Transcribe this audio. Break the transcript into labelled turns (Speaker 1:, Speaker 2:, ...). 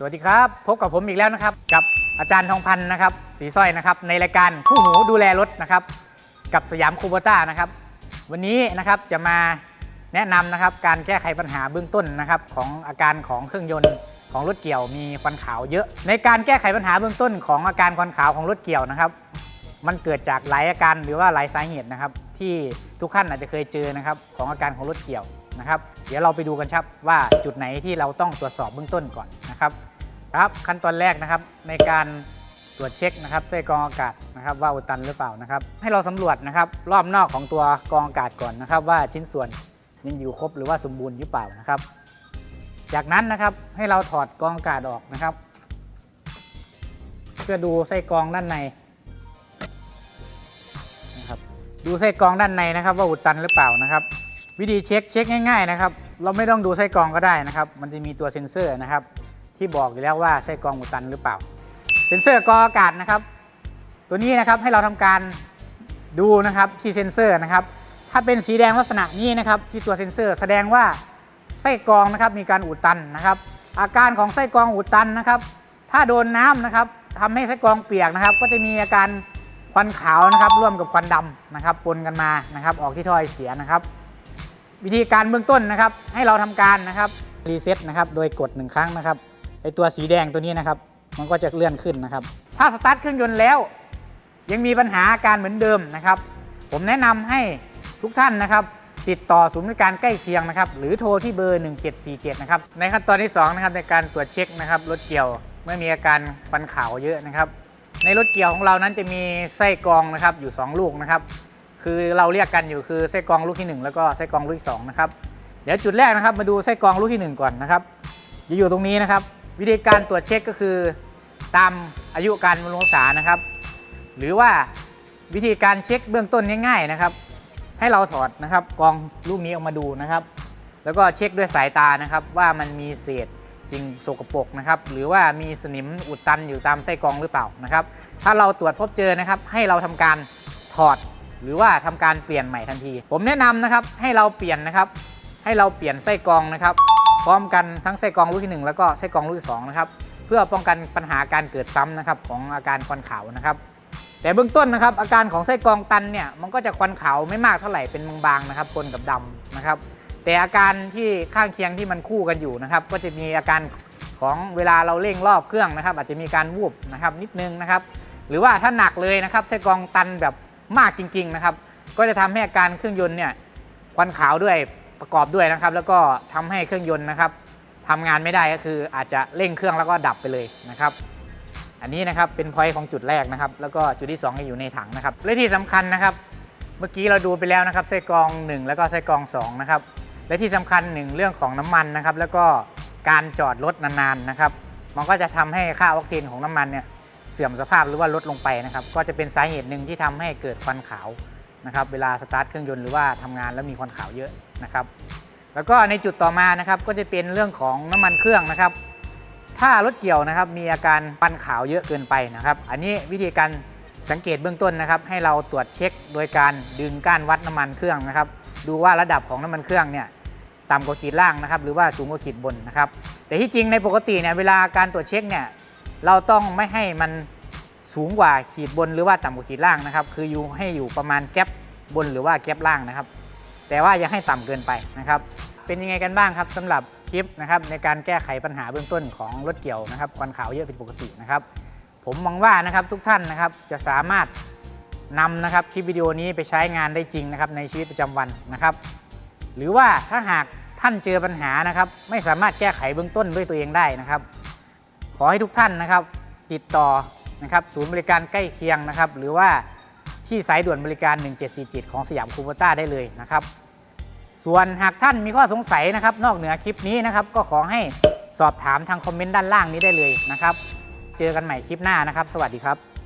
Speaker 1: สวัสดีครับ พบกับผมอีกแล้วนะครับ กับอาจารย์ทองพันธ์นะครับสีสร้อยนะครับ ในรายการคู่หูดูแลรถนะครับ กับสยามคูโบต้านะครับ วันนี้นะครับจะมาแนะนำนะครับการแก้ไขปัญหาเบื้องต้นนะครับ ของอาการของเครื่องยนต์ของรถเกี่ยวมีควันขาวเยอะ ในการแก้ไขปัญหาเบื้องต้นของอาการควันขาวของรถเกี่ยวนะครับ มันเกิดจากหลายอาการหรือว่าหลายสาเหตุนะครับ ที่ทุกท่านอาจจะเคยเจอนะครับ ของอาการของรถเกี่ยวนะครับ เดี๋ยวเราไปดูกันครับว่าจุดไหนที่เราต้องตรวจสอบเบื้องต้นก่อน นะครับครับขั้นตอนแรกนะครับในการตรวจเช็คนะครับไส้กรองอากาศนะครับว่าอุดตันหรือเปล่านะครับ ให้เราสำรวจนะครับรอบนอกของตัวกรองอากาศก่อนนะครับ ว่าชิ้นส่วนยังอยู่ครบหรือว่าสมบูรณ์หรือเปล่านะครับ จากนั้นนะครับให้เราถอดกรองอากาศออกนะครับ เพื่อดูไส้กรองด้านในนะครับดูไส้กรองด้านในนะครับ ว่าอุดตันหรือเปล่านะครับ วิธีเช็คเช็คง่าย ๆ นะครับ เราไม่ต้องดูไส้กรองก็ได้นะครับ มันจะมีตัวเซ็นเซอร์นะครับ ที่บอกอยู่แล้วว่าไส้กรองอุดตันหรือเปล่า เซ็นเซอร์กรองอากาศนะครับ ตัวนี้นะครับให้เราทำการดูนะครับที่เซ็นเซอร์นะครับ ถ้าเป็นสีแดงลักษณะนี้นะครับที่ตัวเซ็นเซอร์ แสดงว่าไส้กรองนะครับมีการอุดตันนะครับ อาการของไส้กรองอุดตันนะครับ ถ้าโดนน้ำนะครับทำให้ไส้กรองเปียกนะครับ ก็จะมีอาการควันขาวนะครับ ร่วมกับควันดำนะครับปนกันมานะครับ ออกที่ท่อไอเสียนะครับ วิธีการเบื้องต้นนะครับ ให้เราทำการนะครับรีเซ็ตนะครับ โดยกดหนึ่งครั้งนะครับ ไอตัวสีแดงตัวนี้นะครับ มันก็จะเลื่อนขึ้นนะครับ ถ้าสตาร์ทเครื่องยนต์แล้ว ยังมีปัญหาอาการเหมือนเดิมนะครับ ผมแนะนำให้ทุกท่านนะครับ ติดต่อศูนย์บริการใกล้เคียงนะครับ หรือโทรที่เบอร์ 1747 นะครับ ในขั้นตอนที่2นะครับในการตรวจเช็คนะครับรถเกี่ยวเมื่อมีอาการฟันขาวเยอะนะครับ ในรถเกี่ยวของเรานั้นจะมีไส้กรองนะครับอยู่ 2 ลูกนะครับ คือเราเรียกกันอยู่คือไส้กรองลูกที่ 1 แล้วก็ไส้กรองลูกที่2นะครับเดี๋ยวจุดแรกนะครับมาดูไส้กรองลูกที่ 1 ก่อนนะครับจะอยู่ตรงนี้นะครับ วิธีการตรวจเช็คก็คือ ตามอายุการบำรุงรักษานะครับ หรือว่าวิธีการเช็คเบื้องต้นง่าย ๆนะครับ ให้เราถอดนะครับกรองลูกนี้ออกมาดูนะครับ แล้วก็เช็คด้วยสายตานะครับ ว่ามันมีเศษสิ่งสกปรกนะครับ หรือว่ามีสนิมอุดตันอยู่ตามไส้กรองหรือเปล่านะครับ ถ้าเราตรวจพบเจอนะครับ ให้เราทำการถอด หรือว่าทำการเปลี่ยนใหม่ทันที ผมแนะนำนะครับให้เราเปลี่ยนนะครับ ให้เราเปลี่ยนไส้กรองนะครับ พร้อมกันทั้งไส้กรองลูกที่หนึ่งแล้วก็ไส้กรองลูกที่สองนะครับเพื่อป้องกันปัญหาการเกิดซ้ำนะครับของอาการควันขาวนะครับ แต่เบื้องต้นนะครับอาการของไส้กรองตันเนี่ยมันก็จะควันขาวไม่มากเท่าไหร่เป็นบางๆนะครับปนกับดำนะครับ แต่อาการที่ข้างเคียงที่มันคู่กันอยู่นะครับ ก็จะมีอาการของเวลาเราเร่งรอบเครื่องนะครับ อาจจะมีการวูบนะครับนิดนึงนะครับ หรือว่าถ้าหนักเลยนะครับไส้กรองตันแบบมากจริง ๆนะครับ ก็จะทำให้อาการเครื่องยนต์เนี่ยควันขาวด้วย ประกอบด้วยนะครับ แล้วก็ทำให้เครื่องยนต์นะครับทำงานไม่ได้ก็คืออาจจะเร่งเครื่องแล้วก็ดับไปเลยนะครับ อันนี้นะครับเป็นพอยต์ของจุดแรกนะครับ แล้วก็จุดที่2ให้อยู่ในถังนะครับและที่สำคัญนะครับ เมื่อกี้เราดูไปแล้วนะครับไส้กรอง 1 แล้วก็ไส้กรอง2นะครับและที่สำคัญหนึ่งเรื่องของน้ำมันนะครับ แล้วก็การจอดรถนานๆนะครับ มันก็จะทำให้ค่าออกเทนของน้ำมันเนี่ยเสื่อมสภาพหรือว่าลดลงไปนะครับ ก็จะเป็นสาเหตุหนึ่งที่ทำให้เกิดควันขาว นะครับเวลาสตาร์ทเครื่องยนต์หรือว่าทำงานแล้วมีควันขาวเยอะนะครับ แล้วก็ในจุดต่อมานะครับก็จะเป็นเรื่องของน้ำมันเครื่องนะครับ ถ้ารถเกี่ยวนะครับมีอาการควันขาวเยอะเกินไปนะครับ อันนี้วิธีการสังเกตเบื้องต้นนะครับ ให้เราตรวจเช็คโดยการดึงก้านวัดน้ำมันเครื่องนะครับ ดูว่าระดับของน้ำมันเครื่องเนี่ยต่ำกว่าขีดล่างนะครับ หรือว่าสูงกว่าขีดบนนะครับ แต่ที่จริงในปกติเนี่ยเวลาการตรวจเช็คเนี่ยเราต้องไม่ให้มัน สูงกว่าขีดบนหรือว่าต่ำกว่าขีดล่างนะครับ คืออยู่ให้อยู่ประมาณแก๊ปบนหรือว่าแก๊ปล่างนะครับ แต่ว่าอย่าให้ต่ำเกินไปนะครับ เป็นยังไงกันบ้างครับสำหรับคลิปนะครับในการแก้ไขปัญหาเบื้องต้นของรถเกี่ยวนะครับควันขาวเยอะผิดปกตินะครับ ผมมองว่านะครับทุกท่านนะครับจะสามารถนำนะครับคลิปวิดีโอนี้ไปใช้งานได้จริงนะครับในชีวิตประจำวันนะครับ หรือว่าถ้าหากท่านเจอปัญหานะครับไม่สามารถแก้ไขเบื้องต้นด้วยตัวเองได้นะครับ ขอให้ทุกท่านนะครับ ติดต่อ นะครับศูนย์บริการใกล้เคียงนะครับหรือว่าที่สายด่วนบริการ 1747 ของสยามคูโบต้าได้เลยนะครับ ส่วนหากท่านมีข้อสงสัยนะครับ นอกเหนือคลิปนี้นะครับก็ขอให้สอบถามทางคอมเมนต์ด้านล่างนี้ได้เลยนะครับ เจอกันใหม่คลิปหน้านะครับ สวัสดีครับ